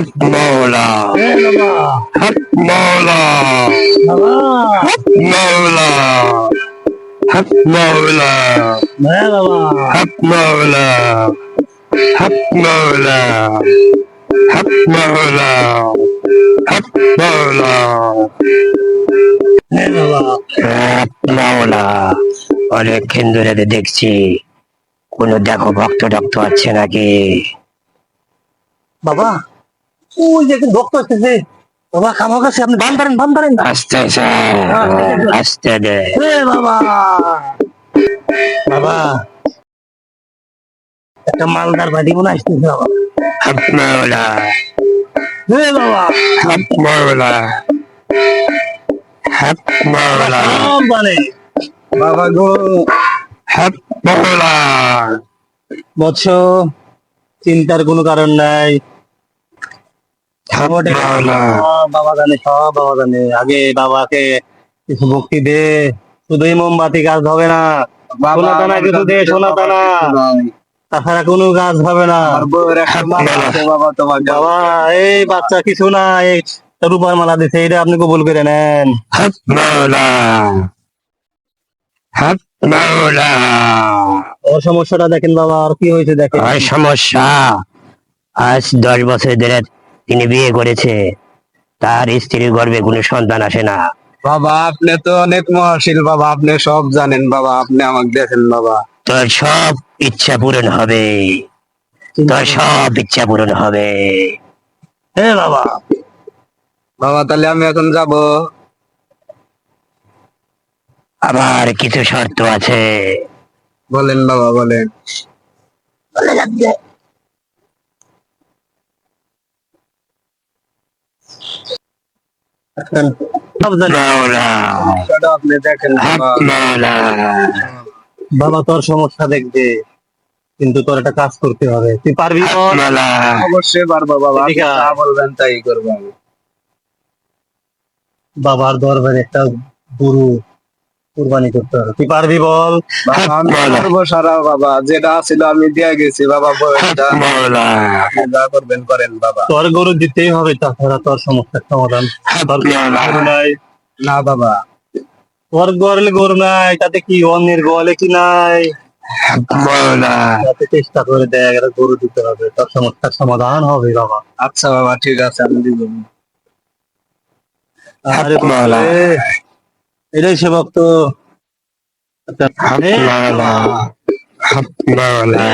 হক মৌলা হক মৌলা হক মৌলা অনেকক্ষণ ধরে দেখছি। কোনো দেখো ভক্ত টক্ত আছে নাকি? বাবা ওই যে একজন ভক্ত আসতেছে বাবা খামা কাছে আপনি বান ধরেন বান ধরেন আস্তে আস্তে আস্তে দে বাবা। বাবা। একটা মালদার বাড়ি মনে আসতেছে বাবা। এ বাবা। গো। বৎস চিন্তার কোনো কারণ নাই। বাবা জানে সব বাবা জানে। আগে বাবাকে কিছু ভক্তি দে শুধুই মোমবাতি কাজ হবে না। সোনা দানা কিছু দে সোনা দানা। তাছাড়া কোনো কাজ হবে না। বাবা। এই বাচ্চা কিছু না এই রূপার মালা দিছে এটা আপনি কবুল করে নেন। ও সমস্যাটা দেখেন বাবা আর কি হয়েছে দেখেন। সমস্যা। আজ দশ বছর ধরে তিনি বিয়ে করেছে। তার স্ত্রীর গর্ভে কোনো সন্তান আসে না। বাবা আপনি তো অনেক মহাশীল বাবা আপনি সব জানেন বাবা আপনি আমাকে দেখেন বাবা। তোর সব ইচ্ছা পূরণ হবে। তোর সব ইচ্ছা পূরণ হবে। হে বাবা বাবা তাহলে আমি এখন যাব। আবার কিছু শর্ত আছে। বলেন বাবা বলেন। সব জানি। মৌলা সেটা আপনি দেখেন হক বাবা। তোর সমস্যা দেখবে কিন্তু তোর একটা কাজ করতে হবে। তুই পারবি? অবশ্যই পারব বাবা। বলবেন তাই করব বাবার দরবারে একটা গরু কুরবানি করতে হবে। তুই পারবি বল। আমি পারব সারা বাবা যেটা ছিল আমি দিয়ে গেছি বাবা যা। করবেন করেন বাবা। তোর গরু দিতেই হবে তাছাড়া তোর সমস্যার সমাধান। না বাবা। তোর গরলে গরু নাই তাতে কি অন্যের গোয়ালে কি নাই? তাতে চেষ্টা করে একটা গরু দিতে হবে তোর সমস্যার সমাধান হবে বাবা। আচ্ছা বাবা ঠিক আছে আমি দিব। আরে এটাই সেবক তো হক এ, মৌলা হক মৌলা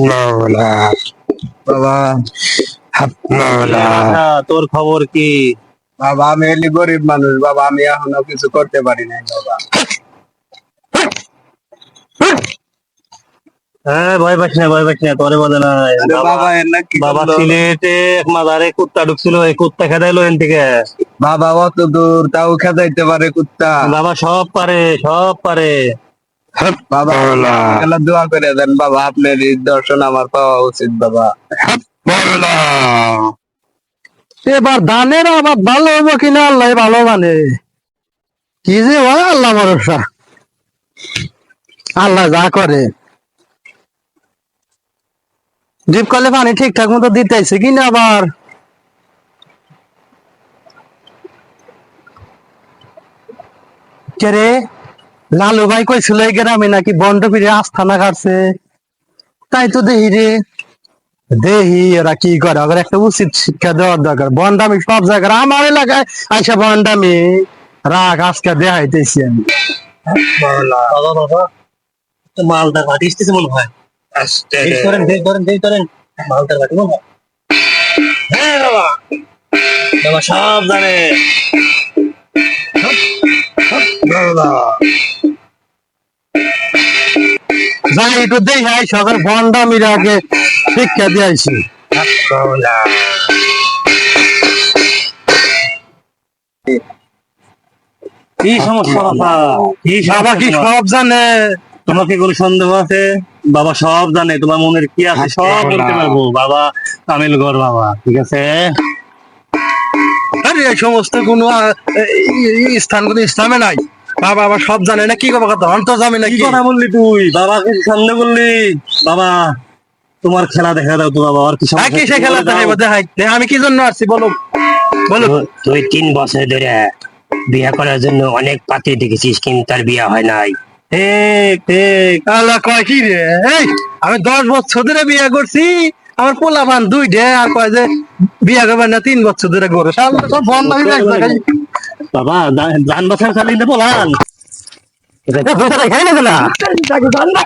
মৌলা বাবা তোর খবর কি? বাবা আমি এলি গরিব মানুষ। বাবা আমি এখনও কিছু করতে পারি নাই বাবা। হ্যাঁ ভয় পাস না ভয় পাস না তোরে বলে না বাবা এর না কি বাবা সিলেটে এক মাদারে কুত্তা ঢুকছিল এই কুত্তা খেদাইলো এন থেকে। বাবা অত দূর তাও খেদাইতে পারে কুত্তা। বাবা সব পারে সব পারে। বাবা দোয়া করে দেন বাবা আপনার দর্শন আমার পাওয়া উচিত বাবা। এবার দানের আবার ভালো হব কিনা আল্লাহ ভালো মানে। কি যে হয় আল্লাহ ভরসা। আল্লাহ যা করে। ডিপ কলে পানি ঠিকঠাক মতো দিতেছে কিনা আবার? কে রে? লালু ভাই কইছিল এই গ্রামে নাকি বন্ড ফিরে আস্থানা কাটছে তাই তো দেখি রে। দেহি এরা কি করে? ওদের একটা উচিত শিক্ষা দেওয়ার দরকার। বন্ডামি সব জায়গায় আমার এলাকায় আইসা বন্ডামি। রাগ আজকে দেখাইতেছি আমি। বাটি আসতেছে মনে হয়। আস্তে দেরি করেন দেরি করেন দেরি করেন বাটি হ্যাঁ বাবা। বাবা সব জানে যাই একটু দেখি আই সকাল বন্ডামির আগে শিক্ষা দিয়ে আইছি। মৌলা কি সমস্যা কি বাবা কি সব জানে। তোমার কি কোনো সন্দেহ আছে? বাবা সব জানে তোমার মনের কি আছে সব বলতে পারব। বাবা তামিল গড় বাবা ঠিক আছে? আরে এই সমস্ত কোনো স্থান কোনো ইসলামে নাই। বাবা সব জানে না কি কথা কথা অন্ত জানে না কি কথা বললি তুই? বাবা কি সন্দেহ করলি বাবা তোমার খেলা দেখা দাও তো বাবা আর কি হ্যাঁ, কিসে খেলা দেখাইব দেখাই? আমি কি জন্য আসছি বলো বলো তুই তিন বছর ধরে বিয়ে করার জন্য অনেক পাত্রী দেখেছিস কিন্তু তার বিয়ে হয় নাই। ঠিক ঠিক। আল্লাহ কয় কি রে? এই আমি দশ বছর ধরে বিয়ে করছি। আমার পোলা ভান দুই ডে আর কয় যে বিয়ে করবেন না তিন বছর ধরে করে সব বন্ধ বাবা যান বাসার চালিয়ে বলান খাই না না